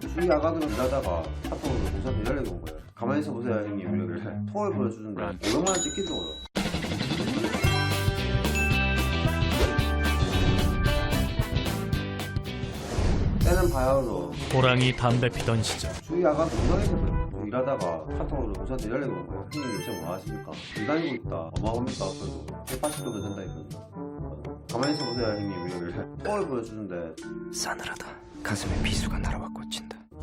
주위 아가들은 일하다가 카톡으로 공사한테 연락이 온 거예요. 가만히 있어 보세요 형님 이러길래 통을 보내주는데 500만 원 찍히더라고요. 때는 바야흐로 호랑이 담배 피던 시절 주위 아가 공장에서 일하다가 카톡으로 공사한테 연락이 온 거예요. 형님 요즘 뭐 하십니까? 일 다니고 있다. 어마어마합니까? 그래도 180도면 된다 이거죠. 가만히 있어 보세요 형님 이러길래 통을 보내주는데 싸늘하다. 가슴에 비수가 꽂힌다.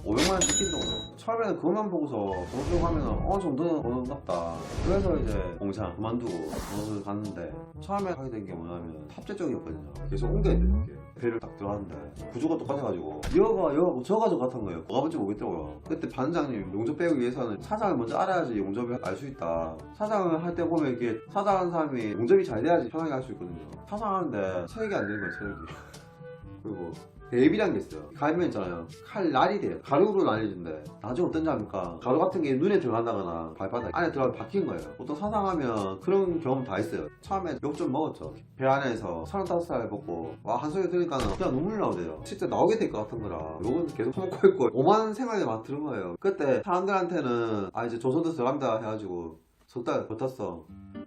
500만 원 찍힌다고 처음에는 그것만 보고서 돈쓰고 하면 어느 정도는 버는 같다. 그래서 이제 공장 그만두고 돈을 갔는데 처음에 하게 된 게 뭐냐면 탑재 쪽이었거든요 계속 옮겨야 돼 이렇게. 배를 딱 들어갔는데 구조가 똑같아가지고 여가 여하고 저가 저 같은 거예요. 뭐가 뭔지 모르겠더라고요. 그때 반장님 용접 빼기 위해서는 사장을 먼저 알아야지 용접을 알 수 있다. 사장을 할 때 보면 이게 사장하는 사람이 용접이 잘 돼야지 편하게 할 수 있거든요. 사장하는데 체력이 안 되는 거예요 체력이. 그리고 대비란 게 있어요. 갈면 있잖아요. 칼 날이 돼요. 가루로 날리는데 나중에 어떤지 압니까? 가루 같은 게 눈에 들어간다거나 발바닥 안에 들어가면 박힌 거예요. 보통 사상하면 그런 경험 다 있어요. 처음에 욕 좀 먹었죠. 배 안에서 35살 먹고 와 한 소리 들으니까 그냥 눈물 나오대요. 진짜 나오게 될 것 같은 거라 욕은 계속 처먹고 있고 오만 생각이 막 들은 거예요. 그때 사람들한테는 아 이제 조선도 들어간다 해가지고 석달 버텼어.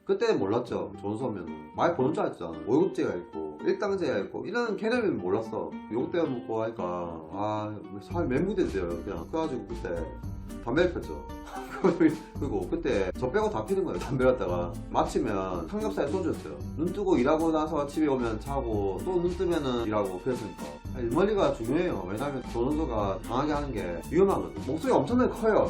그때는 몰랐죠. 조선소면 많이 버는 줄 알았잖아. 월급제가 있고 일당제가 있고 이런 개념이 몰랐어. 때문에 먹고 하니까 아 사람이 멘붕됐어요. 그냥 그래가지고 그때 담배를 폈죠. 그리고 그때 저 빼고 다 피는 거예요. 담배 갖다가 마치면 삼겹살 소주였어요. 눈 뜨고 일하고 나서 집에 오면 자고 또 눈 뜨면은 일하고 그랬으니까 일머리가 중요해요. 왜냐면 조선소가 강하게 하는 게 위험하거든. 목소리가 엄청나게 커요.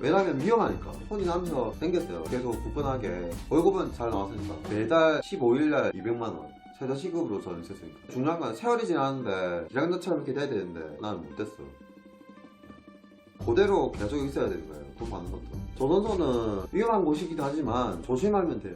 왜냐면 위험하니까. 혼이 나면서 생겼어요. 계속 굳건하게. 월급은 잘 나왔으니까. 매달 15일날 200만원. 최저 시급으로 저는 있었으니까. 중요한 건 세월이 지났는데 기량자처럼 이렇게 돼야 되는데 나는 못됐어. 그대로 계속 있어야 되는 거예요. 돈 받는 것도. 조선소는 위험한 곳이기도 하지만 조심하면 돼요